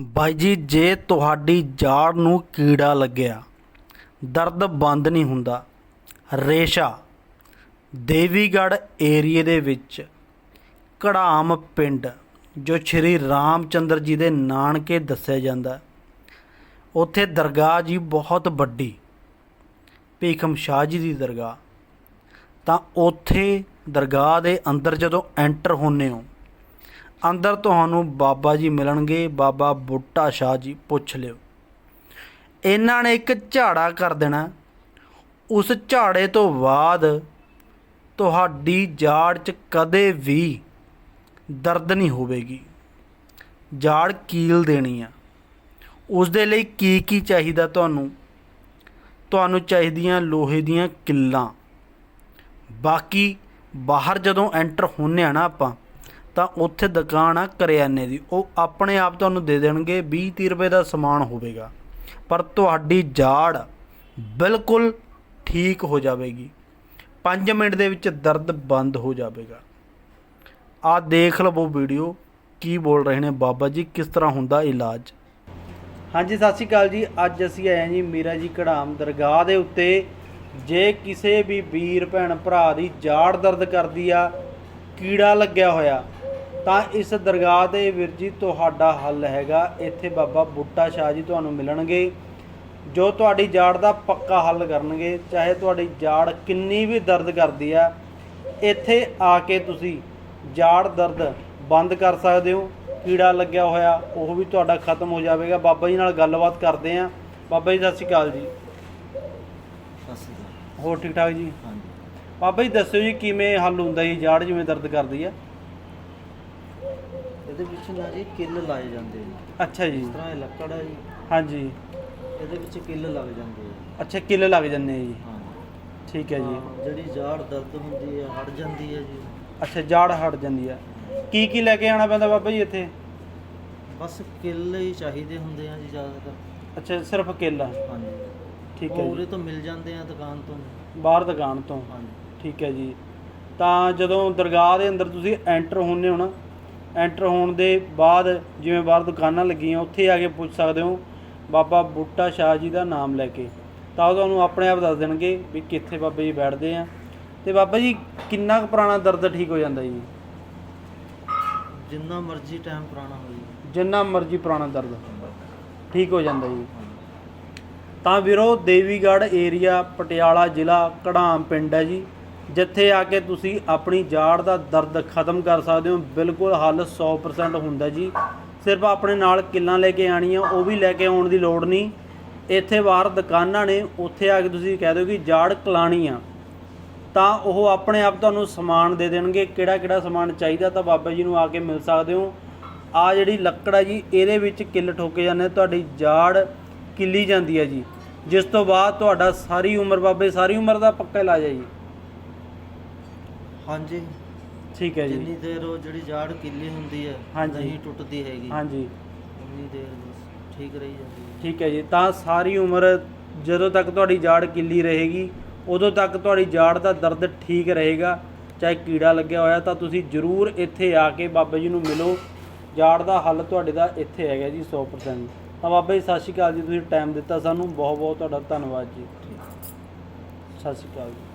ਬਾਈ ਜੀ, ਜੇ ਤੁਹਾਡੀ ਜਾੜ ਨੂੰ ਕੀੜਾ ਲੱਗਿਆ, ਦਰਦ ਬੰਦ ਨਹੀਂ ਹੁੰਦਾ। ਰੇਸ਼ਾ, ਦੇਵੀਗੜ੍ਹ ਏਰੀਏ ਦੇ ਵਿੱਚ ਕੜਾਮ ਪਿੰਡ, ਜੋ ਸ਼੍ਰੀ ਰਾਮਚੰਦਰ ਜੀ ਦੇ ਨਾਨਕੇ ਦੱਸਿਆ ਜਾਂਦਾ ਉੱਥੇ ਦਰਗਾਹ ਜੀ ਬਹੁਤ ਵੱਡੀ, ਭੀਖਮ ਸ਼ਾਹ ਜੀ ਦੀ ਦਰਗਾਹ। ਤਾਂ ਉੱਥੇ ਦਰਗਾਹ ਦੇ ਅੰਦਰ ਜਦੋਂ ਐਂਟਰ ਹੁੰਨੇ ਹੋ ਅੰਦਰ ਤੁਹਾਨੂੰ ਬਾਬਾ ਜੀ ਮਿਲਣਗੇ, ਬਾਬਾ ਬੁੱਟਾ ਸ਼ਾਹ ਜੀ, ਪੁੱਛ ਲਿਓ। ਇਹਨਾਂ ਨੇ ਇੱਕ ਝਾੜਾ ਕਰ ਦੇਣਾ। ਉਸ ਝਾੜੇ ਤੋਂ ਬਾਅਦ ਤੁਹਾਡੀ ਜਾੜ 'ਚ ਕਦੇ ਵੀ ਦਰਦ ਨਹੀਂ ਹੋਵੇਗੀ। ਜਾੜ ਕੀਲ ਦੇਣੀ ਆ। ਉਸ ਦੇ ਲਈ ਕੀ ਕੀ ਚਾਹੀਦਾ ਤੁਹਾਨੂੰ? ਤੁਹਾਨੂੰ ਚਾਹੀਦੀਆਂ ਲੋਹੇ ਦੀਆਂ ਕਿੱਲਾਂ। ਬਾਕੀ ਬਾਹਰ ਜਦੋਂ ਐਂਟਰ ਹੁੰਨੇ ਆ ਨਾ ਆਪਾਂ ਤਾਂ ਉੱਥੇ ਦੁਕਾਨ ਆ ਕਰਿਆਨੇ ਦੀ। ਉਹ ਆਪਣੇ ਆਪ ਤੁਹਾਨੂੰ ਦੇ ਦੇਣਗੇ 20 30 ਰੁਪਏ ਦਾ ਸਮਾਨ ਹੋਵੇਗਾ। ਪਰ ਤੁਹਾਡੀ ਜਾੜ ਬਿਲਕੁਲ ਠੀਕ ਹੋ ਜਾਵੇਗੀ। 5 ਮਿੰਟ ਦੇ ਵਿੱਚ ਦਰਦ ਬੰਦ ਹੋ ਜਾਵੇਗਾ। ਆ ਦੇਖ ਲਵੋ ਵੀਡੀਓ, ਕੀ ਬੋਲ ਰਹੇ ਨੇ? ਬਾਬਾ ਜੀ, ਕਿਸ ਤਰ੍ਹਾਂ ਹੁੰਦਾ ਇਲਾਜ? ਹਾਂਜੀ, ਸਤਿ ਸ਼੍ਰੀ ਅਕਾਲ ਜੀ। ਅੱਜ ਅਸੀਂ ਆਏ ਹਾਂ ਜੀ ਮੀਰਾ ਜੀ ਕੜਾਮ ਦਰਗਾਹ ਦੇ ਉੱਤੇ। ਜੇ ਕਿਸੇ ਵੀ ਵੀਰ, ਭੈਣ, ਭਰਾ ਦੀ ਜਾੜ ਦਰਦ ਕਰਦੀ ਆ, ਕੀੜਾ ਲੱਗਿਆ ਹੋਇਆ। ਤਾਂ ਇਸ ਦਰਗਾਹ ਦੇ ਵੀਰ ਜੀ ਤੁਹਾਡਾ ਹੱਲ ਹੈਗਾ। ਇੱਥੇ ਬਾਬਾ ਬੁੱਟਾ ਸ਼ਾਹ ਜੀ ਤੁਹਾਨੂੰ ਮਿਲਣਗੇ ਜੋ ਤੁਹਾਡੀ ਜਾੜ ਦਾ ਪੱਕਾ ਹੱਲ ਕਰਨਗੇ। ਚਾਹੇ ਤੁਹਾਡੀ ਜਾੜ ਕਿੰਨੀ ਵੀ ਦਰਦ ਕਰਦੀ ਆ ਇੱਥੇ ਆ ਕੇ ਤੁਸੀਂ ਜਾੜ ਦਰਦ ਬੰਦ ਕਰ ਸਕਦੇ ਹੋ। ਕੀੜਾ ਲੱਗਿਆ ਹੋਇਆ ਉਹ ਵੀ ਤੁਹਾਡਾ ਖਤਮ ਹੋ ਜਾਵੇਗਾ। ਬਾਬਾ ਜੀ ਨਾਲ ਗੱਲਬਾਤ ਕਰਦੇ ਆ ਬਾਬਾ ਜੀ ਸਤਿ ਸ਼੍ਰੀ ਅਕਾਲ ਜੀ। ਸਤਿ ਸ਼੍ਰੀ ਅਕਾਲ। ਹੋਰ ਠੀਕ ਠਾਕ ਜੀ? ਹਾਂਜੀ। ਬਾਬਾ ਜੀ ਦੱਸਿਓ ਜੀ ਕਿਵੇਂ ਹੱਲ ਹੁੰਦਾ ਜੀ? ਜਾੜ ਜਿਵੇਂ ਦਰਦ ਕਰਦੀ ਆ। ਇਹਦੇ ਵਿੱਚ ਨਾ ਜੀ ਕਿੱਲ ਲਾਏ ਜਾਂਦੇ ਨੇ। ਅੱਛਾ ਜੀ। ਇਸ ਤਰ੍ਹਾਂ ਇਹ ਲੱਕੜ ਹੈ ਜੀ। ਹਾਂਜੀ। ਇਹਦੇ ਵਿੱਚ ਕਿੱਲ ਲੱਗ ਜਾਂਦੇ ਆ। ਅੱਛਾ ਕਿੱਲ ਲੱਗ ਜੰਨੇ ਜੀ। ਹਾਂ। ਠੀਕ ਹੈ ਜੀ। ਹਾਂ, ਜਿਹੜੀ ਜਾੜ ਦਰਦ ਹੁੰਦੀ ਹੈ ਹਟ ਜਾਂਦੀ ਹੈ ਜੀ। ਅੱਛਾ ਜਾੜ ਹਟ ਜਾਂਦੀ ਆ। ਕੀ ਕੀ ਲੈ ਕੇ ਆਉਣਾ ਪੈਂਦਾ ਬਾਬਾ ਜੀ ਇੱਥੇ? ਬਸ ਕਿੱਲ ਹੀ ਚਾਹੀਦੇ ਹੁੰਦੇ ਆ ਜੀ ਜ਼ਿਆਦਾਤਰ। ਅੱਛਾ ਸਿਰਫ ਕਿੱਲ ਹਾਂਜੀ। ਠੀਕ ਹੈ ਉਰੇ ਜੀ। ਤੋਂ ਮਿਲ ਜਾਂਦੇ ਆ ਦੁਕਾਨ ਤੋਂ। ਬਾਹਰ ਦੁਕਾਨ ਤੋਂ। ਹਾਂਜੀ। ਠੀਕ ਹੈ ਜੀ। ਤਾਂ ਜਦੋਂ ਦਰਗਾਹ ਦੇ ਅੰਦਰ ਤੁਸੀਂ ਐਂਟਰ ਹੁੰਨੇ ਹੋ ਨਾ ਐਂਟਰ ਹੋਣ ਦੇ ਬਾਅਦ ਜਿਵੇਂ ਬਾਹਰ ਦੁਕਾਨਾਂ ਲੱਗੀਆਂ ਉੱਥੇ ਆ ਕੇ ਪੁੱਛ ਸਕਦੇ ਹੋ ਬਾਬਾ ਬੁੱਟਾ ਸ਼ਾਹ ਜੀ ਦਾ ਨਾਮ ਲੈ ਕੇ। ਤਾਂ ਉਹ ਤੁਹਾਨੂੰ ਆਪਣੇ ਆਪ ਦੱਸ ਦੇਣਗੇ ਵੀ ਕਿੱਥੇ ਬਾਬਾ ਜੀ ਬੈਠਦੇ ਆ। ਤੇ ਬਾਬਾ ਜੀ ਕਿੰਨਾ ਕੁ ਪੁਰਾਣਾ ਦਰਦ ਠੀਕ ਹੋ ਜਾਂਦਾ ਜੀ? ਜਿੰਨਾ ਮਰਜ਼ੀ ਟਾਈਮ ਪੁਰਾਣਾ ਹੋ ਜੀ। ਜਿੰਨਾ ਮਰਜ਼ੀ ਪੁਰਾਣਾ ਦਰਦ ਠੀਕ ਹੋ ਜਾਂਦਾ ਜੀ। ਤਾਂ ਵੀਰੋ ਦੇਵੀਗੜ੍ਹ ਏਰੀਆ ਪਟਿਆਲਾ ਜ਼ਿਲ੍ਹਾ ਕੜਾਮ ਪਿੰਡ ਹੈ ਜੀ। ਜਿੱਥੇ ਆ ਕੇ ਤੁਸੀਂ ਆਪਣੀ ਜਾੜ ਦਾ ਦਰਦ ਖਤਮ ਕਰ ਸਕਦੇ ਹੋ, ਬਿਲਕੁਲ ਹੱਲ 100% ਹੁੰਦਾ ਜੀ। ਸਿਰਫ ਆਪਣੇ ਨਾਲ ਕਿੱਲਾਂ ਲੈ ਕੇ ਆਣੀਆਂ ਉਹ ਵੀ ਲੈ ਕੇ ਆਉਣ ਦੀ ਲੋੜ ਨਹੀਂ। ਇੱਥੇ ਬਾਹਰ ਦੁਕਾਨਾਂ ਨੇ, ਉੱਥੇ ਆ ਕੇ ਤੁਸੀਂ ਕਹਿ ਦਿਓ ਕਿ ਜਾੜ ਕਲਾਣੀ ਆ ਤਾਂ ਉਹ ਆਪਣੇ ਆਪ ਤੁਹਾਨੂੰ ਸਮਾਨ ਦੇ ਦੇਣਗੇ। ਕਿਹੜਾ ਕਿਹੜਾ ਸਮਾਨ ਚਾਹੀਦਾ ਤਾਂ ਬਾਬਾ ਜੀ ਨੂੰ ਆ ਕੇ ਮਿਲ ਸਕਦੇ ਹੋ। ਆ ਜਿਹੜੀ ਲੱਕੜ ਹੈ ਜੀ, ਇਹਦੇ ਵਿੱਚ ਕਿੱਲ ਠੋਕੇ ਜਾਂਦੇ ਤੁਹਾਡੀ ਜਾੜ ਕਿੱਲੀ ਜਾਂਦੀ ਹੈ ਜੀ। ਜਿਸ ਤੋਂ ਬਾਅਦ ਤੁਹਾਡਾ ਸਾਰੀ ਉਮਰ ਬਾਬੇ, ਸਾਰੀ ਉਮਰ ਦਾ ਪੱਕਾ ਇਲਾਜ ਹੈ ਜੀ। ਹਾਂਜੀ। ਠੀਕ ਹੈ ਜੀ। ਜਿੰਨੀ ਦੇਰ ਉਹ ਜਿਹੜੀ ਜਾੜ ਕਿੱਲੀ ਹੁੰਦੀ ਹੈ ਹਾਂਜੀ। ਨਹੀਂ ਟੁੱਟਦੀ ਹੈਗੀ। ਹਾਂਜੀ। ਉਨੀ ਦੇਰ ਬਸ ਠੀਕ ਰਹੀ ਜਾਂਦੀ ਹੈ। ਠੀਕ ਹੈ ਜੀ। ਤਾਂ ਸਾਰੀ ਉਮਰ ਜਦੋਂ ਤੱਕ ਤੁਹਾਡੀ ਜਾੜ ਕਿੱਲੀ ਰਹੇਗੀ ਉਦੋਂ ਤੱਕ ਤੁਹਾਡੀ ਜਾੜ ਦਾ ਦਰਦ ਠੀਕ ਰਹੇਗਾ। ਚਾਹੇ ਕੀੜਾ ਲੱਗਿਆ ਹੋਇਆ ਤਾਂ ਤੁਸੀਂ ਜ਼ਰੂਰ ਇੱਥੇ ਆ ਕੇ ਬਾਬਾ ਜੀ ਨੂੰ ਮਿਲੋ। ਜਾੜ ਦਾ ਹੱਲ ਤੁਹਾਡੇ ਦਾ ਇੱਥੇ ਹੈਗਾ ਜੀ 100% ਤਾਂ ਬਾਬਾ ਜੀ ਸਤਿ ਸ਼੍ਰੀ ਅਕਾਲ ਜੀ। ਤੁਸੀਂ ਟਾਈਮ ਦਿੱਤਾ ਸਾਨੂੰ। ਬਹੁਤ ਬਹੁਤ ਤੁਹਾਡਾ ਧੰਨਵਾਦ ਜੀ। ਸਤਿ ਸ਼੍ਰੀ ਅਕਾਲ ਜੀ।